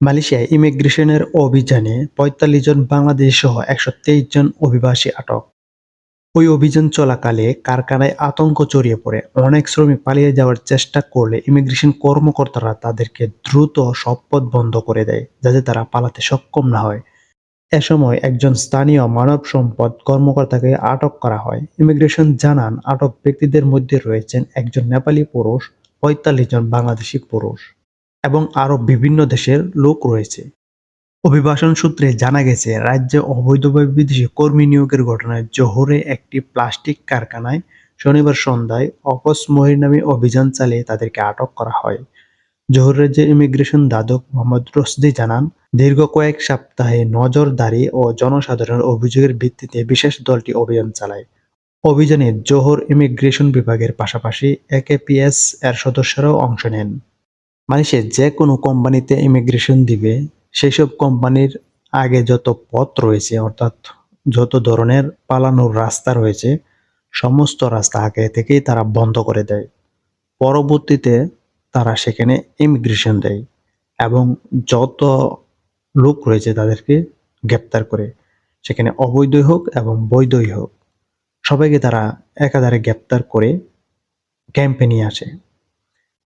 মালয়েশিয়ায় ইমিগ্রেশনের অভিযানে পঁয়তাল্লিশ জন বাংলাদেশ সহ একশো তেইশ জন অভিবাসী আটক। ওই অভিযান চলাকালে কারখানায় আতঙ্ক ছড়িয়ে পড়ে। অনেক শ্রমিক পালিয়ে যাওয়ার চেষ্টা করলে ইমিগ্রেশন কর্মকর্তারা তাদেরকে দ্রুত সব বন্ধ করে দেয়, যাতে তারা পালাতে সক্ষম না হয়। এ সময় একজন স্থানীয় মানব সম্পদ কর্মকর্তাকে আটক করা হয়। ইমিগ্রেশন জানান, আটক ব্যক্তিদের মধ্যে রয়েছেন একজন নেপালি পুরুষ, পঁয়তাল্লিশ জন বাংলাদেশি পুরুষ। এবং আরও বিভিন্ন দেশের লোক রয়েছে। অভিবাসন সূত্রে জানা গেছে, রাজ্যে অবৈধভাবে বিদেশি কর্মী নিয়োগের ঘটনায় জোহরে একটি প্লাস্টিক কারখানায় শনিবার সন্ধ্যায় অকস মহির নামে অভিযান চালিয়ে তাদেরকে আটক করা হয়। জোহর রাজ্যের ইমিগ্রেশন দাদক মোহাম্মদ রসদি জানান, দীর্ঘ কয়েক সপ্তাহে নজরদারি ও জনসাধারণের অভিযোগের ভিত্তিতে বিশেষ দলটি অভিযান চালায়। অভিযানে জোহর ইমিগ্রেশন বিভাগের পাশাপাশি একেপিএস এর সদস্যরাও অংশ নেন। মালয়েশিয়ার যে কোনো কোম্পানিতে ইমিগ্রেশন দিবে সেসব কোম্পানির আগে যত পথ রয়েছে, অর্থাৎ যত ধরনের পালানোর রাস্তা রয়েছে, সমস্ত রাস্তা আগে থেকেই তারা বন্ধ করে দেয়। পরবর্তীতে তারা সেখানে ইমিগ্রেশন দেয় এবং যত লোক রয়েছে তাদেরকে গ্রেপ্তার করে, সেখানে অবৈধই হোক এবং বৈধই হোক, সবাইকে তারা একাধারে গ্রেপ্তার করে ক্যাম্পে নিয়ে আসে।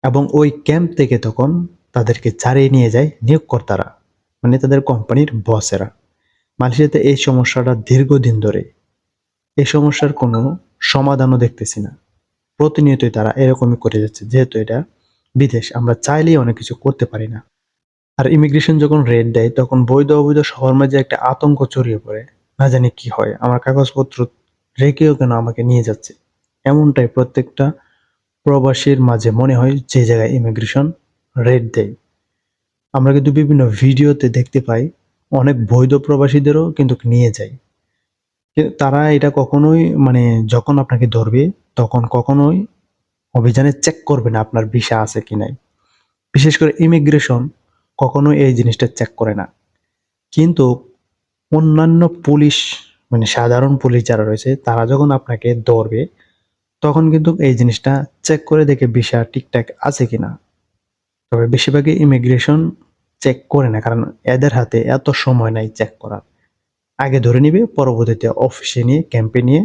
এবং ওই ক্যাম্প থেকে তখন তাদেরকে ছাড়িয়ে নিয়ে যায় নিয়োগকর্তারা মানে তাদের কোম্পানির বসেরা। মালয়েশিয়াতে এই সমস্যাটা দীর্ঘদিন ধরে। এই সমস্যার কোনো সমাধানও দেখতেছি না। প্রতিনিয়তই তারা এরকমই করে যাচ্ছে, যেহেতু এটা বিদেশ, আমরা চাইলেই অনেক কিছু করতে পারি না। আর ইমিগ্রেশন যখন রেড দেয়, তখন বৈধ অবৈধ সবার মাঝে একটা আতঙ্ক ছড়িয়ে পড়ে। না জানি কি হয়, আমার কাগজপত্র রেখেও কেন আমাকে নিয়ে যাচ্ছে? এমনটাই প্রত্যেকটা প্রবাসীর মাঝে মনে হয় যে জায়গায় ইমিগ্রেশন রেড দেয় আমরা কিন্তু বিভিন্ন ভিডিওতে দেখতে পাই, অনেক বৈধ প্রবাসীদেরও কিন্তু নিয়ে যায়। তারা এটা কখনোই মানে যখন আপনাকে ধরবে, তখন কখনোই অভিযানে চেক করবে না আপনার ভিসা আছে কি নাই। বিশেষ করে ইমিগ্রেশন কখনো এই জিনিসটা চেক করে না। কিন্তু অন্যান্য পুলিশ মানে সাধারণ পুলিশ যারা রয়েছে, তারা যখন আপনাকে ধরবে তখন কিন্তু এই জিনিসটা চেক করে দেখে ভিসা ঠিকঠাক আছে কিনা। তবে বেশিরভাগই ইমিগ্রেশন চেক করে না, কারণ এদের হাতে এত সময় নাই চেক করার। আগে ধরে নিবে, পরবর্তীতে অফিসে নিয়ে ক্যাম্পে নিয়ে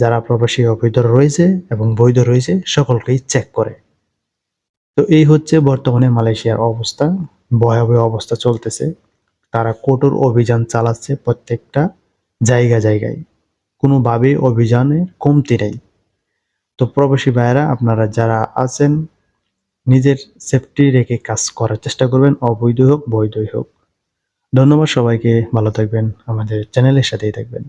যারা প্রবাসী অবৈধ রয়েছে এবং বৈধ রয়েছে, সকলকেই চেক করে। তো এই হচ্ছে বর্তমানে মালয়েশিয়ার অবস্থা। ভয়াবহ অবস্থা চলতেছে। তারা কঠোর অভিযান চালাচ্ছে প্রত্যেকটা জায়গা জায়গায়। কোনোভাবেই অভিযানে কমতি নেই। তো প্রবাসী ভাইয়েরা, আপনারা যারা আছেন, নিজের সেফটি রেখে কাজ করার চেষ্টা করবেন, অবৈধ হোক, বৈধই হোক। ধন্যবাদ সবাইকে, ভালো থাকবেন, আমাদের চ্যানেলের সাথেই থাকবেন।